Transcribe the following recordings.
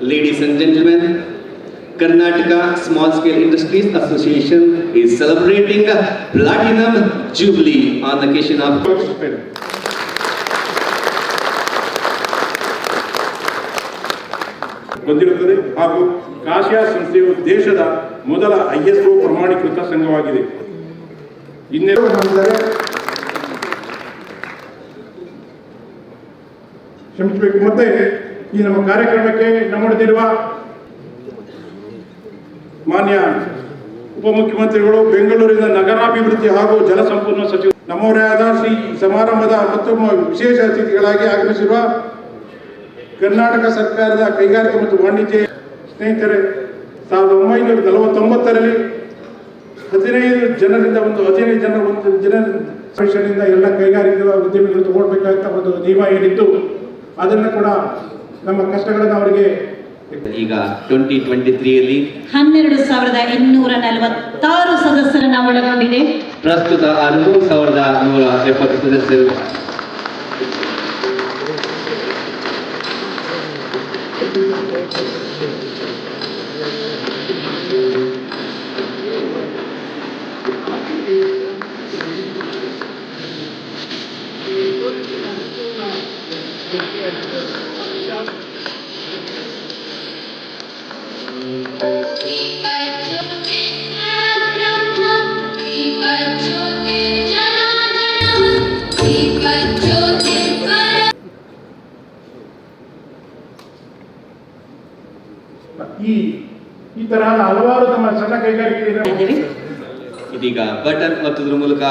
Ladies and gentlemen, Karnataka Small Scale Industries Association is celebrating a Platinum Jubilee on the occasion of ಬಂದಿರುತ್ತದೆ ಹಾಗೂ ಕಾಶಿಯಾ ಸಂಸ್ಥೆಯು ದೇಶದ ಮೊದಲ ISO ಪ್ರಮಾಣೀಕೃತ ಸಂಘವಾಗಿದೆ ಇನ್ನೆರಡು ಕ್ಷಮಿಸಬೇಕು ಮತ್ತೆ ಈ ನಮ್ಮ ಕಾರ್ಯಕ್ರಮಕ್ಕೆ ನಮ್ಮೊಡೆದಿರುವ ಮಾನ್ಯ ಉಪಮುಖ್ಯಮಂತ್ರಿಗಳು, ಬೆಂಗಳೂರಿನ ನಗರಾಭಿವೃದ್ಧಿ ಹಾಗೂ ಜಲಸಂಪನ್ಮೂಲ ಸಚಿವ ನಮ್ಮವರೇ ಆದ ಶ್ರೀ ಸಮಾರಂಭದ ಮತ್ತು ವಿಶೇಷ ಅತಿಥಿಗಳಾಗಿ ಆಗಮಿಸಿರುವ ಕರ್ನಾಟಕ ಸರ್ಕಾರದ ಕೈಗಾರಿಕೆ ಮತ್ತು ವಾಣಿಜ್ಯ ಸ್ನೇಹಿತರೆ, ಸಾವಿರದ ಒಂಬೈನೂರ ನಲವತ್ತೊಂಬತ್ತರಲ್ಲಿ ಹದಿನೈದು ಜನರಿಂದ ಒಂದು ಹದಿನೈದು ಜನ ಒಂದು ಜನ ಸೆಷನ್ನಿಂದ ಎಲ್ಲ ಕೈಗಾರಿಕೆ ಉದ್ಯಮಿಗಳು ತಗೊಳ್ಬೇಕಾದಂಥ ಒಂದು ನಿಯಮ ಏನಿತ್ತು ಅದನ್ನು ಕೂಡ ನಮ್ಮ ಕಷ್ಟಗಳನ್ನು ಅವರಿಗೆ ಈಗ ಟ್ವೆಂಟಿ ಟ್ವೆಂಟಿ ತ್ರೀಯಲ್ಲಿ ಹನ್ನೆರಡು ಸಾವಿರದ ಇನ್ನೂರ ನಲವತ್ತಾರು ಸದಸ್ಯರನ್ನ ಒಳಗೊಂಡಿದೆ. ಪ್ರಸ್ತುತ ಹನ್ನೊಂದು ಸಾವಿರದ ನೂರ ಎಪ್ಪತ್ತು ಸದಸ್ಯರು. ಈ ಈ ತರಹದ ಹಲವಾರು ತಮ್ಮ ಸಣ್ಣ ಕೈಗಾರಿಕೆ. ಇದೀಗ ಬಟನ್ ಒತ್ತುವುದರ ಮೂಲಕ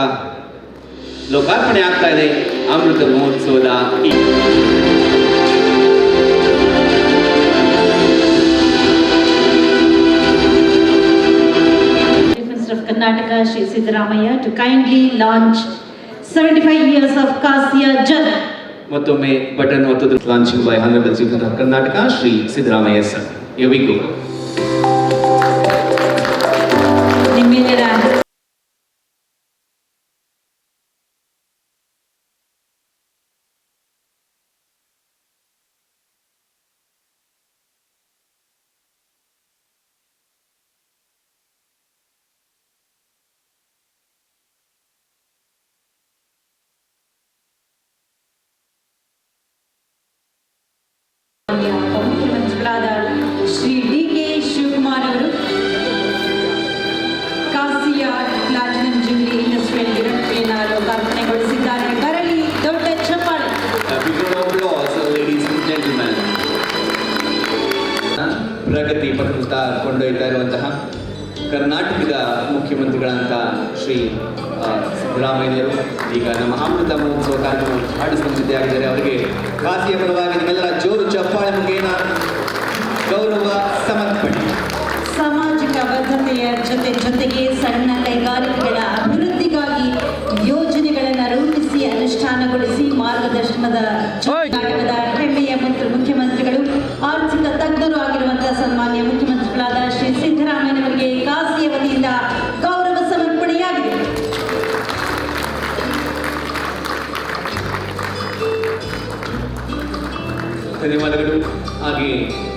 ಲೋಕಾರ್ಪಣೆ ಆಗ್ತಾ ಇದೆ ಅಮೃತ ಮಹೋತ್ಸವದ Karnataka, Shri Siddaramaya, to kindly launch 75 years of Kasya Jal. ಮತ್ತೊಮ್ಮೆ button ಒತ್ತುವುದು launching by chief of Karnataka Shri Siddaramaiah sir ಯವಿಗೂ ನಿಮ್ಮೆಲ್ಲರ ಕೊಂಡೊಯ್ತಾ ಇರುವಂತಹ ಕರ್ನಾಟಕದ ಮುಖ್ಯಮಂತ್ರಿಗಳಂತ ಶ್ರೀ ಸಿದ್ದರಾಮಯ್ಯರು ಈಗ ನಮ್ಮ ಅಮೃತ ಮಹೋತ್ಸವ ಕಾರ್ಯಕ್ರಮ ಆಡಿಸಿದ ಆಗಿದ್ದಾರೆ ಅವರಿಗೆ ಖಾಸಿಯ ಪರವಾಗಿ ನಿಮ್ಮೆಲ್ಲರ ಜೋರು ಚಪ್ಪಾಳೆ ಮುಖೇನ ಗೌರವ ಸಮರ್ಪಣೆ. ಸಾಮಾಜಿಕ ಬದ್ಧತೆಯ ಜೊತೆ ಜೊತೆಗೆ ಸಣ್ಣ ಕೈಗಾರಿಕೆಗಳ ಅಭಿವೃದ್ಧಿಗಾಗಿ ಯೋಜನೆಗಳನ್ನು ರೂಪಿಸಿ, ಅನುಷ್ಠಾನಗೊಳಿಸಿ, ಮಾರ್ಗದರ್ಶನದ धन्यवाद आगे